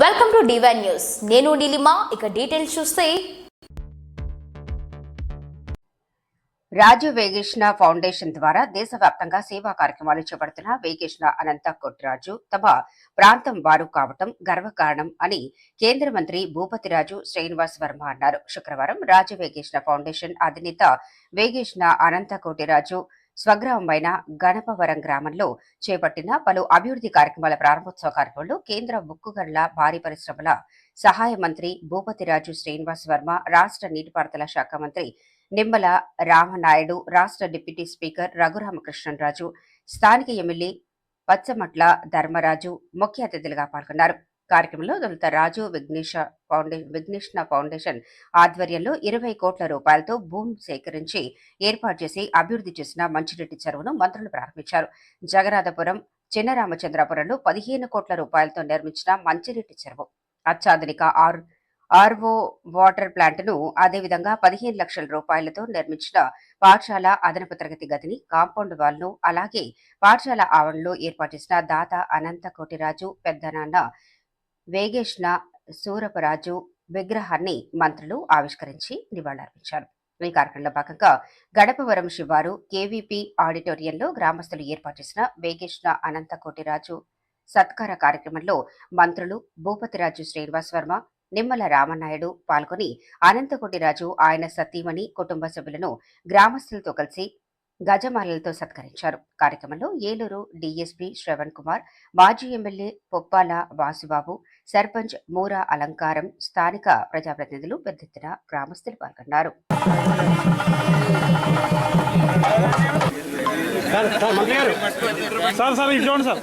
Welcome to divine news నేను నీలిమా ఇక details చూస్తే. రాజు వేగేష్ణ ఫౌండేషన్ ద్వారా దేశవ్యాప్తంగా సేవా కార్యక్రమాలు చేపడుతున్న వేగేష్ణ అనంత కొట్రాజు తమ ప్రాంతం వారు కావటం గర్వకారణం అని కేంద్ర మంత్రి భూపతిరాజు శ్రీనివాస్ వర్మ అన్నారు. శుక్రవారం రాజు వేగేష్ణ ఫౌండేషన్ అధినేత వేగేష్ణ అనంత కోటిరాజు స్వగ్రామమైన గణపవరం గ్రామంలో చేపట్టిన పలు అభివృద్ధి కార్యక్రమాల ప్రారంభోత్సవ కార్యక్రమంలో కేంద్ర ఉక్కుగండ్ల భారీ పరిశ్రమల సహాయ మంత్రి భూపతిరాజు శ్రీనివాస్ వర్మ రాష్ట్ర నీటిపారుదల శాఖ మంత్రి నిమ్మల రామనాయుడు రాష్ట్ర డిప్యూటీ స్పీకర్ రఘురామకృష్ణరాజు స్థానిక ఎమ్మెల్యే పచ్చమట్ల ధర్మరాజు ముఖ్య అతిథులుగా పాల్గొన్నారు. కార్యక్రమంలో దొలుత రాజు విఘ్నేష ఫౌండే విఘ్నేష్ణ ఫౌండేషన్ ఆధ్వర్యంలో ఇరవై కోట్ల రూపాయలతో భూమి సేకరించి ఏర్పాటు చేసి అభివృద్ధి చేసిన మంచిరెడ్డి చెరువును మంత్రులు ప్రారంభించారు. జగన్నాథపురం చిన్నరామచంద్రాపురంలో పదిహేను కోట్ల రూపాయలతో నిర్మించిన మంచిరెడ్డి చెరువు. అత్యాధునిక ఆర్ ఆర్వో వాటర్ ప్లాంట్ను అదేవిధంగా పదిహేను లక్షల రూపాయలతో నిర్మించిన పాఠశాల అదనపు తరగతి గదిని కాంపౌండ్ వాల్ను అలాగే పాఠశాల ఆవరణలో ఏర్పాటు చేసిన దాత అనంత కోటిరాజు పెద్దనాన్న వేగేష్ణ సూరపరాజు విగ్రహాన్ని మంత్రులు ఆవిష్కరించి నివాళులర్పించారు. ఈ కార్యక్రమంలో భాగంగా గడపవరం శివారు కేవీపీ ఆడిటోరియంలో గ్రామస్తులు ఏర్పాటు చేసిన వేగేష్ణ అనంతకోటిరాజు సత్కార కార్యక్రమంలో మంత్రులు భూపతిరాజు శ్రీనివాస్ వర్మ నిమ్మల రామనాయుడు పాల్గొని అనంతకోటిరాజు ఆయన సతీమణి కుటుంబ సభ్యులను గ్రామస్తులతో కలిసి గజమాలలతో సత్కరించారు. కార్యక్రమంలో ఏలూరు డీఎస్పీ శ్రవణ్ కుమార్ మాజీ ఎమ్మెల్యే పొప్పాల వాసుబాబు సర్పంచ్ మూరా అలంకారం స్థానిక ప్రజాప్రతినిధులు పెద్ద ఎత్తున గ్రామస్తులు పాల్గొన్నారు. సార్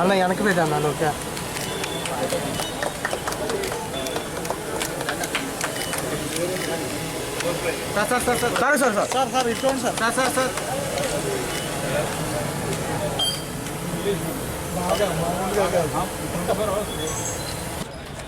అన్న వెనక్కి పెట్టాను okay. Sir sir sir sir. Sir sir sir. Sir ఇటు చూడండి sir sir sir. Sir sir sir.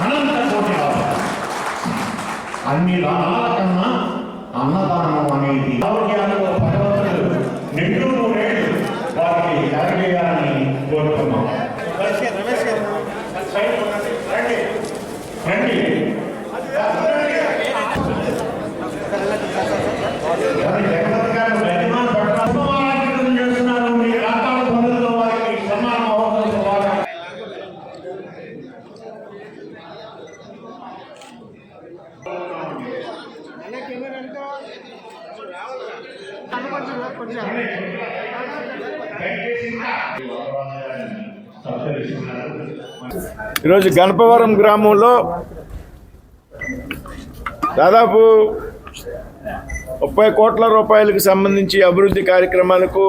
Anantha Koti అన్ని దానాల కన్నా అన్నదానం అనేది ఈరోజు గణపవరం గ్రామంలో దాదాపు ముప్పై కోట్ల రూపాయలకు సంబంధించి అభివృద్ధి కార్యక్రమాలకు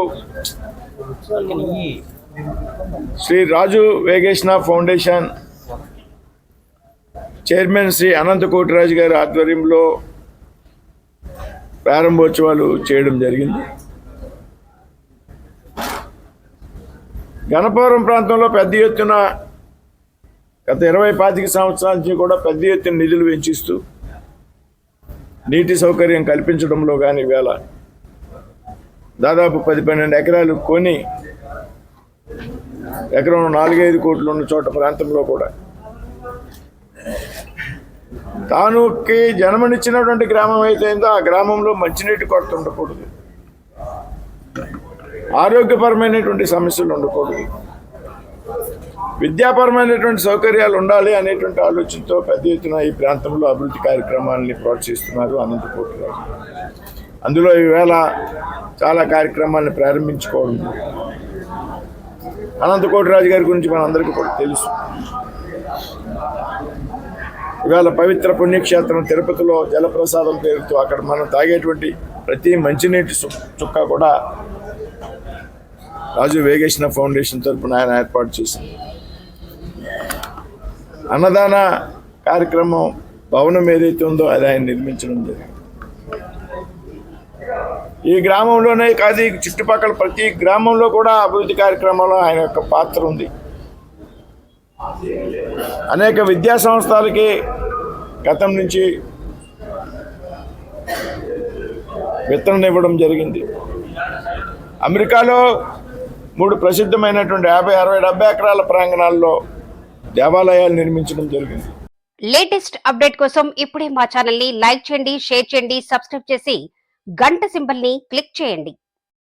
శ్రీ రాజు వేగేష్ణ ఫౌండేషన్ చైర్మన్ శ్రీ అనంత కోటిరాజు గారి ఆధ్వర్యంలో ప్రారంభోత్సవాలు చేయడం జరిగింది. గణపవరం ప్రాంతంలో పెద్ద ఎత్తున గత ఇరవై పాతిక సంవత్సరాల నుంచి కూడా పెద్ద ఎత్తున నిధులు వెంచిస్తూ నీటి సౌకర్యం కల్పించడంలో కానీ వేళ దాదాపు పది పన్నెండు ఎకరాలు కొని ఎకరం నాలుగైదు కోట్లు ఉన్న చోట ప్రాంతంలో కూడా తానుకి జన్మనిచ్చినటువంటి గ్రామం అయితే ఆ గ్రామంలో మంచినీటి కొరత ఉండకూడదు. ఆరోగ్యపరమైనటువంటి సమస్యలు ఉండకూడదు. విద్యాపరమైనటువంటి సౌకర్యాలు ఉండాలి అనేటువంటి ఆలోచనతో పెద్ద ఎత్తున ఈ ప్రాంతంలో అభివృద్ధి కార్యక్రమాలని ప్రోత్సహిస్తున్నారు అనంతపూర్ రాజు అందులో ఈవేళ చాలా కార్యక్రమాలను ప్రారంభించుకోవడం అనంతకోటి రాజు గారి గురించి మనందరికీ కూడా తెలుసు. ఇవాళ పవిత్ర పుణ్యక్షేత్రం తిరుపతిలో జలప్రసాదం పేరుతో అక్కడ మనం తాగేటువంటి ప్రతి మంచినీటి చుక్క కూడా రాజు వేగేశ్న ఫౌండేషన్ తరపున ఆయన ఏర్పాటు చేసింది అన్నదాన కార్యక్రమం భవనం ఏదైతే ఉందో అది ఆయన నిర్మించడం జరిగింది. ఈ గ్రామంలోనే కాదు చుట్టుపక్కల ప్రతి గ్రామంలో కూడా అభివృద్ధి కార్యక్రమంలో ఆయన యొక్క పాత్ర ఉంది. అనేక విద్యా సంస్థలకి గతం నుంచి విత్తనం ఇవ్వడం జరిగింది. అమెరికాలో మూడు ప్రసిద్ధమైనటువంటి యాభై అరవై డెబ్బై ఎకరాల ప్రాంగణాల్లో దేవాలయాలు నిర్మించడం జరిగింది. లేటెస్ట్ అప్డేట్ కోసం ఇప్పుడే మా ఛానల్ని లైక్ చేయండి షేర్ చేయండి సబ్స్క్రైబ్ చేసి గంట సింబల్ని క్లిక్ చేయండి.